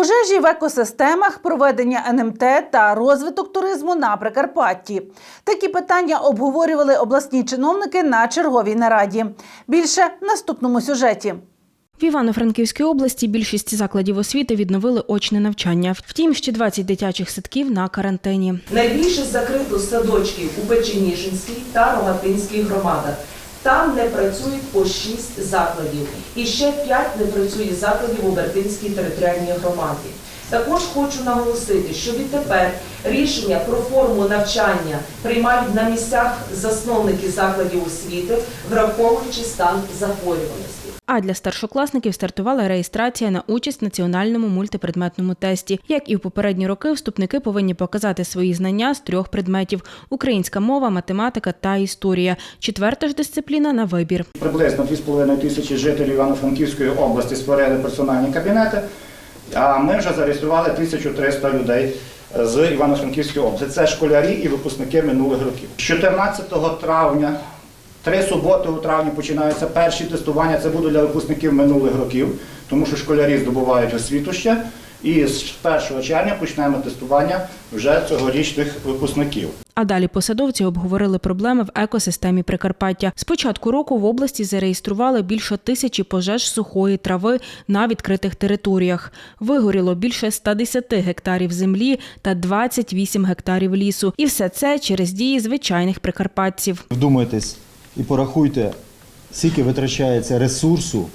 Пожежі в екосистемах, проведення НМТ та розвиток туризму на Прикарпатті. Такі питання обговорювали обласні чиновники на черговій нараді. Більше в наступному сюжеті. В Івано-Франківській області більшість закладів освіти відновили очне навчання. Втім, ще 20 дитячих садків на карантині. Найбільше закрито садочків у Печеніжинській та Рогатинській громадах. Там не працюють по 6 закладів. І ще 5 не працює закладів у Бертинській територіальній громаді. Також хочу наголосити, що відтепер рішення про форму навчання приймають на місцях засновники закладів освіти, враховуючи стан захворюваності. А для старшокласників стартувала реєстрація на участь в національному мультипредметному тесті. Як і в попередні роки, вступники повинні показати свої знання з трьох предметів: українська мова, математика та історія. Четверта ж дисципліна на вибір. Приблизно 2,5 тисячі жителів Івано-Франківської області створили персональні кабінети, а ми вже зареєстрували 1300 людей з Івано-Франківської області. Це школярі і випускники минулих років. З 14 травня, три суботи у травні починаються перші тестування. Це буде для випускників минулих років, тому що школярі здобувають освіту ще. І з 1 червня почнемо тестування вже цьогорічних випускників. А далі посадовці обговорили проблеми в екосистемі Прикарпаття. З початку року в області зареєстрували більше тисячі пожеж сухої трави на відкритих територіях. Вигоріло більше 110 гектарів землі та 28 гектарів лісу. І все це через дії звичайних прикарпатців. Вдумайтесь і порахуйте, скільки витрачається ресурсу,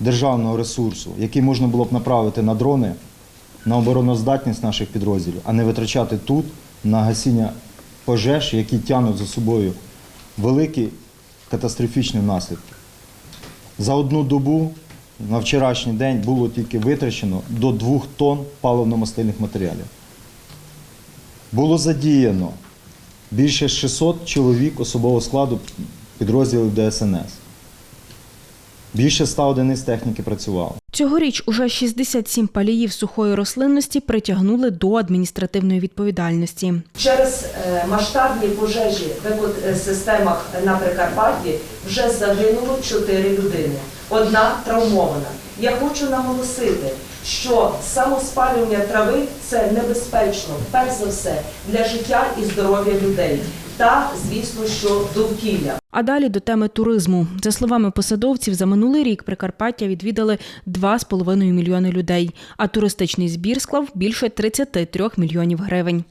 державного ресурсу, який можна було б направити на дрони, на обороноздатність наших підрозділів, а не витрачати тут на гасіння пожеж, які тягнуть за собою великі катастрофічні наслідки. За одну добу на вчорашній день було тільки витрачено до 2 тонн паливно-мастильних матеріалів. Було задіяно більше 600 чоловік особового складу підрозділів ДСНС. Більше 100 одиниць техніки працювало. Цьогоріч уже 67 паліїв сухої рослинності притягнули до адміністративної відповідальності. Через е, масштабні пожежі в екосистемах на Прикарпатті вже загинуло 4 людини. Одна травмована. Я хочу наголосити, що самоспалювання трави це небезпечно, перш за все, для життя і здоров'я людей та, звісно, що довкілля. А далі до теми туризму. За словами посадовців, за минулий рік Прикарпаття відвідали 2,5 мільйони людей, а туристичний збір склав більше 33 мільйонів гривень.